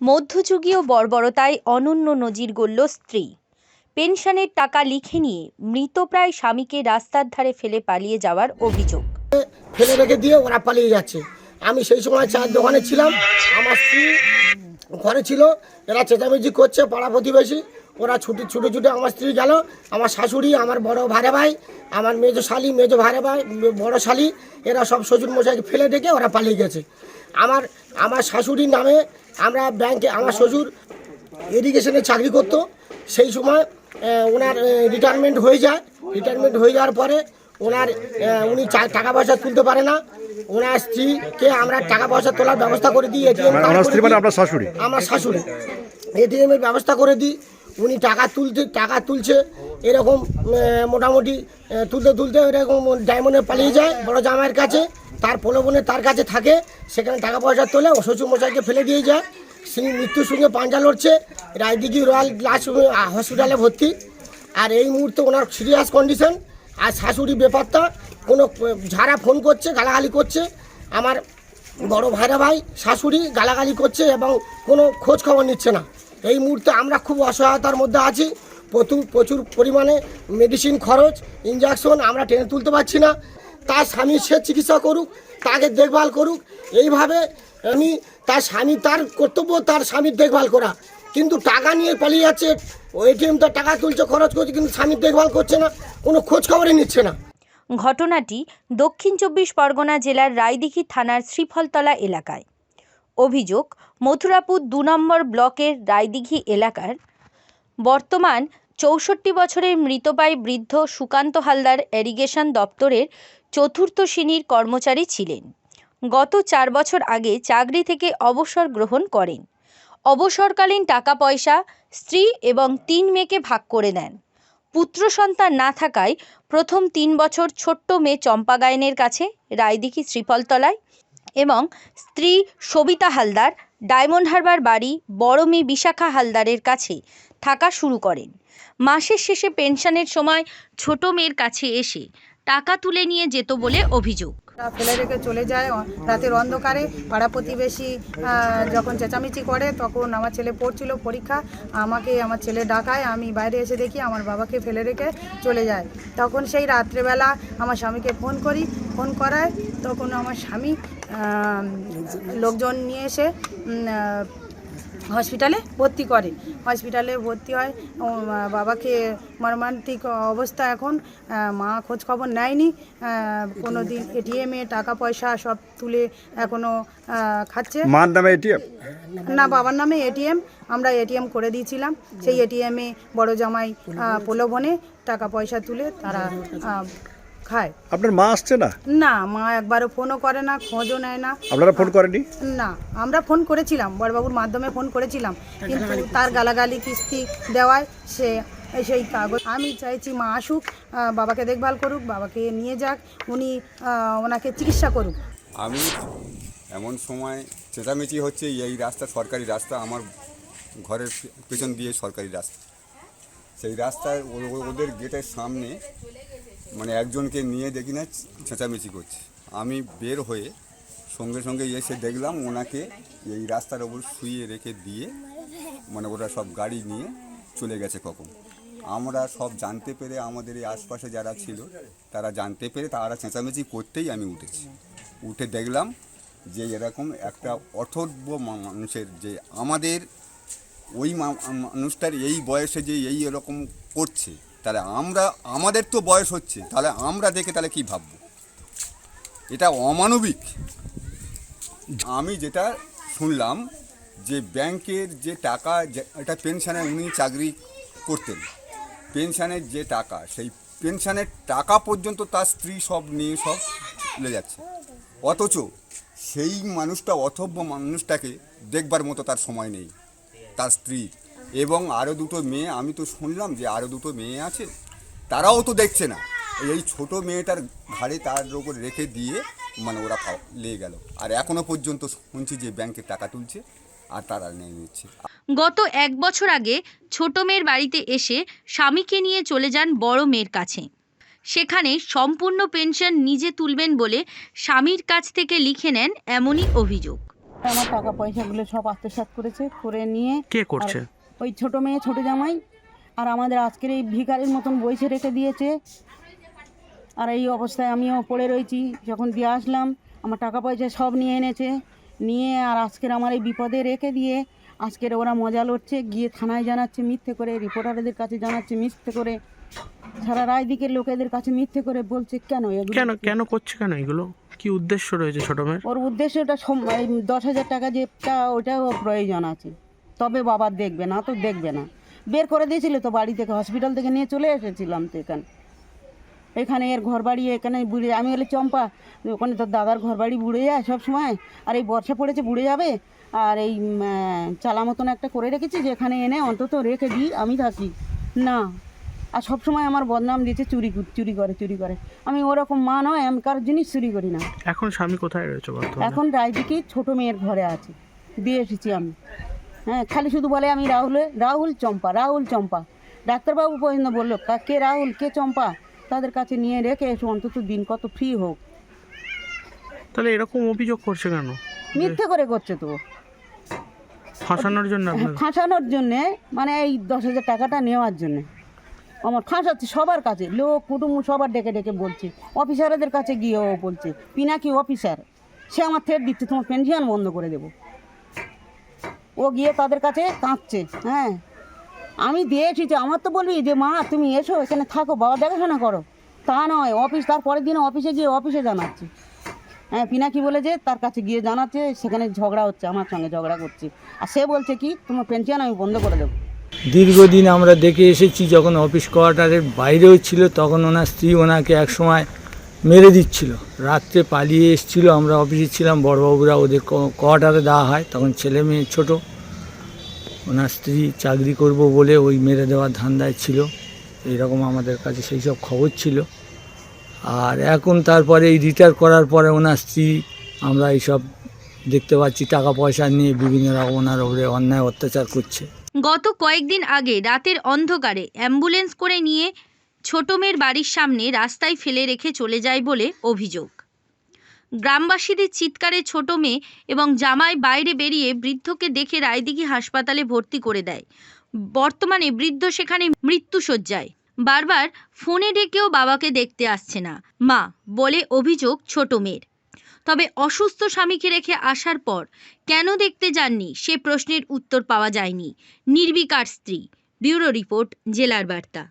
মধ্যযুগীয় বর্বরতায় অনন্য নজির গড়ল স্ত্রী। পেনশনের টাকা লিখে নিয়ে মৃতপ্রায় স্বামীকে রাস্তার ধারে ফেলে পালিয়ে যাওয়ার অভিযোগ। ফেলে রেখে দিয়ে ওরা পালিয়ে যাচ্ছে। আমি সেই সময় চায়ের দোকানে ছিলাম। আমার স্ত্রী ঘরে ছিল। এরা চেঁচামেচি করছে, পাড়া প্রতিবেশী। ওরা ছুটে ছুটে ছুটে আমার স্ত্রী গেল। আমার শাশুড়ি, আমার বড় ভাড়া ভাই, আমার মেজো শালি, মেজো ভাড়া ভাই, বড় শালি, এরা সব শ্বশুর মশাইকে ফেলে রেখে ওরা পালিয়ে গেছে। আমার আমার শাশুড়ির নামে আমরা ব্যাংকে আমার শ্বশুর ইরিগেশনে চাকরি করতো। সেই সময় ওনার রিটায়ারমেন্ট হয়ে যায়। রিটায়ারমেন্ট হয়ে যাওয়ার পরে ওনার উনি টাকা পয়সা তুলতে পারে না। ওনার স্ত্রীকে আমরা টাকা পয়সা তোলার ব্যবস্থা করে দিই এটিএম মানে স্ত্রী মানে আপনার শাশুড়ি? আমার শাশুড়ি। এটিএম এর ব্যবস্থা করে দিই। উনি টাকা তুলতে টাকা তুলছে। এরকম মোটামুটি তুলতে তুলতে এরকম ডায়মন্ডে পালিয়ে যায় বড় জামাইয়ের কাছে। তার প্রলোভনে তার কাছে থাকে, সেখানে টাকা পয়সা তোলে, ও শ্বশুর মশাইকে ফেলে দিয়ে যায়। তিনি মৃত্যুর সঙ্গে পাঞ্জা লড়ছে, রায়দিঘি রয়্যাল গ্লাস হসপিটালে ভর্তি। আর এই মুহূর্তে ওনার সিরিয়াস কন্ডিশন আর শাশুড়ি বেপাত্তা, কোনো ঝাড়া ফোন করছে, গালাগালি করছে। আমার বড় ভাইরা ভাই, শাশুড়ি গালাগালি করছে এবং কোনো খোঁজ খবর নিচ্ছে না। এই মুহূর্তে আমরা খুব অসহায়তার মধ্যে আছি। প্রচুর প্রচুর পরিমাণে মেডিসিন খরচ ইঞ্জেকশন আমরা টেনে তুলতে পারছি না। তার স্বামী সে চিকিৎসা করুক, তাকে দেখভাল করুক, এইভাবে আমি তার স্বামী, তার কর্তব্য তার স্বামীর দেখভাল করা। কিন্তু টাকা নিয়ে পালিয়ে যাচ্ছে এটিএম টাকা তুলছে, খরচ করছে, কিন্তু স্বামীর দেখভাল করছে না, কোনো খোঁজ খবরই নিচ্ছে না। ঘটনাটি দক্ষিণ চব্বিশ পরগনা জেলার রায়দিঘি থানার শ্রীফলতলা এলাকায়। অভিযোগ, মথুরাপুর দু নম্বর ব্লকের রায়দিঘি এলাকার বর্তমান চৌষট্টি বছরের মৃতপ্রায় বৃদ্ধ সুকান্ত হালদার এরিগেশন দপ্তরের চতুর্থ শ্রেণির কর্মচারী ছিলেন। গত চার বছর আগে চাকরি থেকে অবসর গ্রহণ করেন। অবসরকালীন টাকা পয়সা স্ত্রী এবং তিন মেয়েকে ভাগ করে নেন। পুত্র সন্তান না থাকায় প্রথম তিন বছর ছোট্ট মেয়ে চম্পা গায়নের কাছে, রায়দিঘি শ্রীফলতলায় এবং স্ত্রী সবিতা হালদার, ডায়মন্ড হারবার বাড়ি বড় মেয়ে বিশাখা হালদারের কাছে থাকা শুরু করেন। মাসের শেষে পেনশনের সময় ছোট মেয়ের কাছে এসে টাকা তুলে নিয়ে যেত বলে অভিযোগ। ফেলে রেখে চলে যায় রাতের অন্ধকারে। পাড়া প্রতিবেশী যখন চেঁচামেচি করে, তখন আমার ছেলে পড়ছিল পরীক্ষা। আমাকে আমার ছেলে ডাকায়। আমি বাইরে এসে দেখি আমার বাবাকে ফেলে রেখে চলে যায়। তখন সেই রাত্রেবেলা আমার স্বামীকে ফোন করি। ফোন করায় তখন আমার স্বামী লোকজন নিয়ে এসে হসপিটালে ভর্তি করে। হসপিটালে ভর্তি হয়। বাবাকে মর্মান্তিক অবস্থা এখন। মা খোঁজ খবর নেয়নি কোনো দিন এটিএমে টাকা পয়সা সব তুলে এখনও খাচ্ছে। মার নামে এটিএম না বাবার নামে এটিএম আমরা এটিএম করে দিয়েছিলাম। সেই এটিএমে বড় জামাই প্রলোভনে টাকা পয়সা তুলে তারা খায়। আপনার মা আসছে না? না মা একবারও ফোনও করে না খোঁজও নেয় না। আপনারা ফোন করেনি না আমরা ফোন করেছিলাম বড়বাবুর মাধ্যমে ফোন করেছিলাম। কিন্তু তার গালাগালি কিস্তি দেওয়ায় সে সেই কাগজ আমি চাইছি মা আসুক বাবাকে দেখভাল করুক বাবাকে নিয়ে যাক উনি ওনাকে চিকিৎসা করুক। আমি এমন সময় চেঁচামেচি হচ্ছে এই রাস্তা সরকারি রাস্তা আমার ঘরের পেছন দিয়ে সরকারি রাস্তা। সেই ও- ওদের গেটের সামনে মানে একজনকে নিয়ে দেখি না, চেঁচামেচি করছে। আমি বের হয়ে সঙ্গে সঙ্গে এসে দেখলাম ওনাকে এই রাস্তার ওপর শুয়ে রেখে দিয়ে মানে ওরা সব গাড়ি নিয়ে চলে গেছে কখন। আমরা সব জানতে পেরে আমাদের এই আশপাশে যারা ছিল, তারা জানতে পেরে তারা চেঁচামেচি করতেই আমি উঠেছি। উঠে দেখলাম যে এরকম একটা অথর্ব মানুষের যে আমাদের ওই মানুষটার এই বয়সে যে এই এরকম করছে তাহলে আমরা, আমাদের তো বয়স হচ্ছে, তাহলে আমরা দেখে তাহলে কি ভাববো? এটা অমানবিক। আমি যেটা শুনলাম যে ব্যাংকের যে টাকা এটা পেনশনে উনি চাকরি করতেন। পেনশনের যে টাকা, সেই পেনশনের টাকা পর্যন্ত তার স্ত্রী সব নিয়ে সব চলে যাচ্ছে। অথচ সেই মানুষটা, অথব্য মানুষটাকে দেখবার মতো তার সময় নেই। তার স্ত্রী এবং আরও দুটো মেয়ে আমি তো শুনলাম যে আরও দুটো মেয়ে আছে তারাও তো দেখছে না। এই ছোট মেয়েটার ঘাড়ে তার ওপর রেখে দিয়ে মানে ওরা লেগে গেল। আর এখনও পর্যন্ত শুনছি যে ব্যাংকে টাকা তুলছে আর তারা নিয়ে নিচ্ছে। গত এক বছর আগে ছোট মেয়ের বাড়িতে এসে স্বামীকে নিয়ে চলে যান বড় মেয়ের কাছে। সেখানে সম্পূর্ণ পেনশন নিজে তুলবেন বলে স্বামীর কাছ থেকে লিখে নেন এমনই অভিযোগ। আমার টাকা পয়সাগুলো সব আত্মসাৎ করেছে করে নিয়ে কে করছে? ওই ছোট মেয়ে ছোট জামাই আর আমাদের আজকের এই ভিখারির মতন বইসে রেখে দিয়েছে। আর এই অবস্থায় আমিও পড়ে রয়েছি। যখন দিয়ে আসলাম আমার টাকা পয়সা সব নিয়ে এনেছে। নিয়ে আর আজকের আমার এই বিপদে রেখে দিয়ে আজকের ওরা মজা লড়ছে গিয়ে থানায় জানাচ্ছে মিথ্যে করে রিপোর্টারদের কাছে জানাচ্ছে মিথ্যে করে। সারা রায়দিকের লোকেদের কাছে মিথ্যে করে বলছে কেন এগুলো? কেন কেন করছে কেন এগুলো? কি উদ্দেশ্য রয়েছে ছোট মেয়ের? ওর উদ্দেশ্যটা দশ হাজার টাকা যেটা ওটাও প্রয়োজন আছে। তবে বাবা দেখবে না তো দেখবে না। বের করে দিয়েছিল তো বাড়ি থেকে হসপিটাল থেকে নিয়ে চলে এসেছিলাম তো এখানে। এখানে এর ঘর বাড়ি এখানে বুড়ে আমি বলি চম্পা ওখানে তোর দাদার ঘর বাড়ি বুড়ে যায় সব সময় আর এই বর্ষা পড়েছে বুড়ে যাবে আর এই চালা মতন একটা করে রেখেছি যেখানে এনে অন্তত রেখে দিই আমি থাকি। না। আর সব সময় আমার বদনাম দিয়েছে চুরি চুরি করে চুরি করে। আমি ওরকম মা নয় আমি কারোর জিনিস চুরি করি না। এখন স্বামী কোথায় রয়েছে এখন রায়দিকে ছোট মেয়ের ঘরে আছে দিয়ে এসেছি আমি। হ্যাঁ খালি শুধু বলে আমি রাহুল রাহুল চম্পা রাহুল চম্পা। ডাক্তারবাবু পর্যন্ত বলল "কা- কে রাহুল কে চম্পা? তাদের কাছে নিয়ে রেখে এসো অন্তত দিন কত ফ্রি হোক। তাহলে এরকম অভিযোগ করছে কেন? মিথ্যে করে করছে তো। ফাঁসানোর জন্য আপনার ফাঁসানোর জন্যে মানে এই দশ হাজার টাকাটা নেওয়ার জন্যে। আমার ফাঁসাচ্ছে সবার কাছে লোক কুটুম্ব সবার ডেকে ডেকে বলছে। অফিসারদের কাছে গিয়েও বলছে পিনাকি অফিসার সে আমার থেট দিচ্ছে তোমার পেনশন বন্ধ করে দেবো। ও গিয়ে তাদের কাছে কাঁদছে হ্যাঁ। আমি দিয়ে এসেছি আমার তো বলবি যে, মা, তুমি এসো, এখানে থাকো, বাবা দেখাশোনা করো। তা নয়, অফিস তার পরের দিন অফিসে গিয়ে অফিসে জানাচ্ছে। হ্যাঁ পিনাকি বলেছে, তার কাছে গিয়ে জানাচ্ছে, সেখানে ঝগড়া হচ্ছে, আমার সঙ্গে ঝগড়া করছে। আর সে বলছে কি, তোমার পেনশন আমি বন্ধ করে দেবো। দীর্ঘদিন আমরা দেখে এসেছি, যখন অফিস কোয়ার্টারের বাইরেও ছিল, তখন ওনার স্ত্রী ওনাকে একসময় মেরে দিচ্ছিল। রাত্রে পালিয়ে এসেছিল, আমরা অফিসে ছিলাম, বড়বাবুরা ওদের কোয়ার্টারে দেওয়া হয়, তখন ছেলে মেয়ে ছোট, ওনার স্ত্রী চাকরি করব বলে ওই মেরে দেওয়ার ধান্দায় ছিল, এইরকম আমাদের কাছে সেই সব খবর ছিল। আর এখন তারপরে এই রিটায়ার করার পরে ওনার স্ত্রী, আমরা এইসব দেখতে পাচ্ছি, টাকা পয়সা নিয়ে বিভিন্ন রকম ওনার ওপরে অন্যায় অত্যাচার করছে। গত কয়েকদিন আগে রাতের অন্ধকারে অ্যাম্বুলেন্স করে নিয়ে ছোট মেয়ের বাড়ির সামনে রাস্তায় ফেলে রেখে চলে যায় বলে অভিযোগ। গ্রামবাসীদের চিৎকারে ছোট মেয়ে এবং জামাই বাইরে বেরিয়ে বৃদ্ধকে দেখে রায়দিঘি হাসপাতালে ভর্তি করে দেয়। বর্তমানে বৃদ্ধ সেখানে মৃত্যুশয্যায় বারবার ফোনে ডেকেও বাবাকে দেখতে আসছে না। মা, বলে অভিযোগ ছোট মেয়ের। তবে অসুস্থ স্বামীকে রেখে আসার পর কেন দেখতে যাননি সে প্রশ্নের উত্তর পাওয়া যায়নি। নির্বিকার স্ত্রী। ব্যুরো রিপোর্ট, জেলার বার্তা।